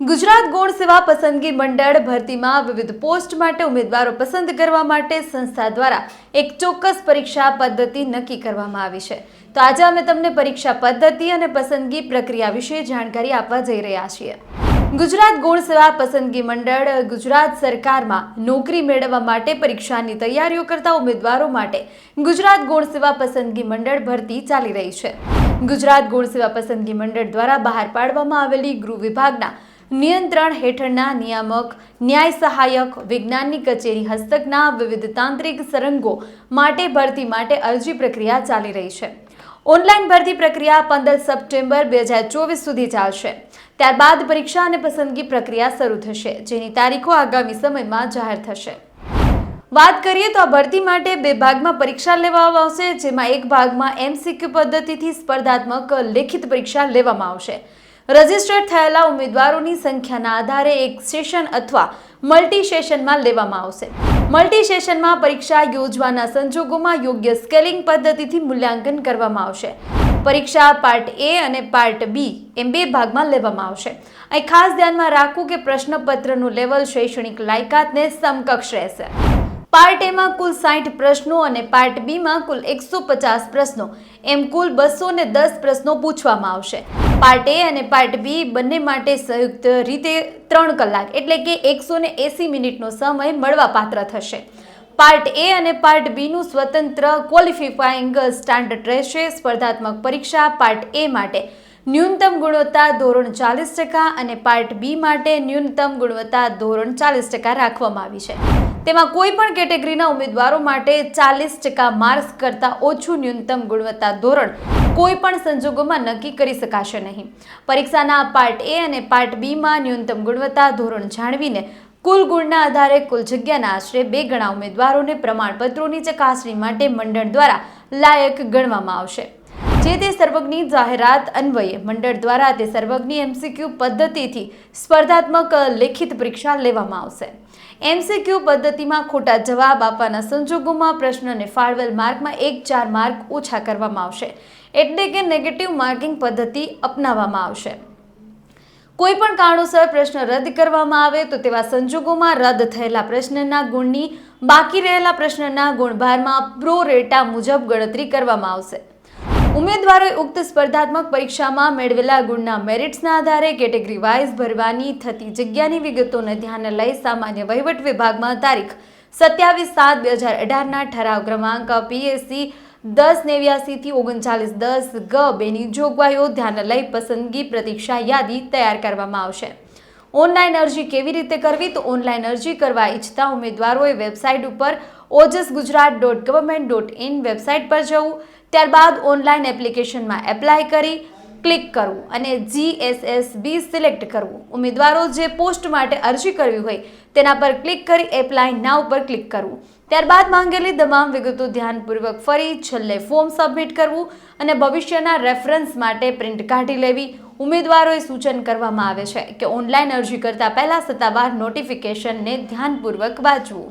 ગુજરાત ગૌણ સેવા પસંદગી મંડળ ભરતીમાં વિવિધ પોસ્ટ માટે ઉમેદવારો પસંદ કરવા માટે સંસ્થા દ્વારા એક ચોક્કસ પરીક્ષા પદ્ધતિ નક્કી કરવામાં આવી છે. તો આજે અમે તમને પરીક્ષા પદ્ધતિ અને પસંદગી પ્રક્રિયા વિશે જાણકારી આપવા જઈ રહ્યા છીએ. ગુજરાત ગૌણ સેવા પસંદગી મંડળ ગુજરાત સરકારમાં નોકરી મેળવવા માટે પરીક્ષાની તૈયારીઓ કરતા ઉમેદવારો માટે ગુજરાત ગૌણ સેવા પસંદગી મંડળ ભરતી ચાલી રહી છે. ગુજરાત ગૌણ સેવા પસંદગી મંડળ દ્વારા બહાર પાડવામાં આવેલી ગૃહ વિભાગના નિયંત્રણ હેઠળના નિયામક, ન્યાય સહાયક, વિજ્ઞાનની કચેરી હસ્તકના વિવિધ તાંત્રિક સરંગો માટે ભરતી માટે અરજી પ્રક્રિયા ચાલી રહી છે. ઓનલાઈન ભરતી પ્રક્રિયા પંદર સપ્ટેમ્બર બે હજાર ચોવીસ સુધી ચાલશે. ત્યારબાદ પરીક્ષા અને પસંદગી પ્રક્રિયા શરૂ થશે, જેની તારીખો આગામી સમયમાં જાહેર થશે. વાત કરીએ તો આ ભરતી માટે બે ભાગમાં પરીક્ષા લેવામાં આવશે, જેમાં એક ભાગમાં એમસીક્યુ પદ્ધતિથી સ્પર્ધાત્મક લેખિત પરીક્ષા લેવામાં આવશે. રજિસ્ટર્ડ થયેલા ઉમેદવારોની સંખ્યાના આધારે એક સેશન અથવા મલ્ટી સેશનમાં લેવામાં આવશે. મલ્ટી સેશનમાં પરીક્ષા યોજવાના સંજોગોમાં યોગ્ય સ્કેલિંગ પદ્ધતિથી મૂલ્યાંકન કરવામાં આવશે. પરીક્ષા પાર્ટ એ અને પાર્ટ બી એમ બે ભાગમાં લેવામાં આવશે. અહીં ખાસ ધ્યાનમાં રાખવું કે પ્રશ્નપત્રનું લેવલ શૈક્ષણિક લાયકાતને સમકક્ષ રહેશે. પાર્ટ એમાં કુલ સાઠ પ્રશ્નો અને પાર્ટ બીમાં કુલ એકસો પચાસ પ્રશ્નો. એમ કુલ બસો ને દસ પ્રશ્નો પૂછવામાં આવશે. પાર્ટ એ અને પાર્ટ બી બંને માટે સંયુક્ત રીતે ત્રણ કલાક, એટલે કે એકસો ને એંસી મિનિટનો સમય મળવાપાત્ર થશે. પાર્ટ એ અને પાર્ટ બીનું સ્વતંત્ર ક્વોલિફાઈંગ સ્ટાન્ડર્ડ રહેશે. સ્પર્ધાત્મક પરીક્ષા પાર્ટ એ માટે ન્યૂનતમ ગુણવત્તા ધોરણ ચાલીસ ટકા અને પાર્ટ બી માટે ન્યૂનતમ ગુણવત્તા ધોરણ ચાલીસ ટકા રાખવામાં આવી છે. તેમાં કોઈ પણ કેટેગરીના ઉમેદવારો માટે ચાલીસ ટકા માર્ક્સ કરતાં ઓછું ન્યૂનતમ ગુણવત્તા ધોરણ કોઈ પણ સંજોગોમાં નક્કી કરી શકાશે નહીં. પરીક્ષાના પાર્ટ એ અને પાર્ટ બીમાં ન્યૂનતમ ગુણવત્તા ધોરણ જાણવીને કુલ ગુણના આધારે કુલ જગ્યાના આશરે બે ગણા ઉમેદવારોને પ્રમાણપત્રોની ચકાસણી માટે મંડળ દ્વારા લાયક ગણવામાં આવશે. જે તે સર્વજ્ઞની જાહેરાત અન્વયે મંડળ દ્વારા તે સર્વજ્ઞની એમસીક્યુ પદ્ધતિથી સ્પર્ધાત્મક લેખિત પરીક્ષા લેવામાં આવશે. એમસીક્યુ પદ્ધતિમાં ખોટા જવાબ આપવાના સંજોગોમાં પ્રશ્નને ફાળવેલ માર્કમાં એક ચાર માર્ક ઓછા કરવામાં આવશે. એટલે કે નેગેટિવ માર્કિંગ પદ્ધતિ અપનાવવામાં આવશે. કોઈ પણ કારણોસર પ્રશ્ન રદ કરવામાં આવે તો તેવા સંજોગોમાં રદ થયેલા પ્રશ્નના ગુણની બાકી રહેલા પ્રશ્નના ગુણભારમાં પ્રો રેટા મુજબ ગણતરી કરવામાં આવશે. ઉમેદવારોએ ઉક્ત સ્પર્ધાત્મક પરીક્ષામાં મેળવેલા ગુણના મેરિટ્સના આધારે કેટેગરી વાઇઝ ભરવાની થતી જગ્યાની વિગતોને ધ્યાને લઈ સામાન્ય વહીવટ વિભાગમાં તારીખ સત્યાવીસ સાત બે હજાર અઢારના ઠરાવ ક્રમાંક પીએસસી દસ નેવ્યાસીથી ઓગણચાલીસ દસ ગ બેની જોગવાઈઓ ધ્યાને લઈ પસંદગી પ્રતીક્ષા યાદી તૈયાર કરવામાં આવશે. ઓનલાઈન અરજી કેવી રીતે કરવી તો ઓનલાઈન અરજી કરવા ઈચ્છતા ઉમેદવારોએ વેબસાઇટ ઉપર Ojas Gujarat dot government dot in website પર જવું. ત્યારબાદ ઓનલાઈન એપ્લિકેશનમાં એપ્લાય કરી ક્લિક કરવું અને જીએસએસ બી સિલેક્ટ કરવું. ઉમેદવારો જે પોસ્ટ માટે અરજી કરવી હોય તેના પર ક્લિક કરી એપ્લાય નાવ પર ક્લિક કરવું. ત્યારબાદ માંગેલી તમામ વિગતો ધ્યાનપૂર્વક ફરી છેલ્લે ફોર્મ સબમિટ કરવું અને ભવિષ્યના રેફરન્સ માટે પ્રિન્ટ કાઢી લેવી. ઉમેદવારોએ સૂચન કરવામાં આવે છે કે ઓનલાઈન અરજી કરતા પહેલા સત્તાવાર નોટિફિકેશનને ધ્યાનપૂર્વક વાંચવું.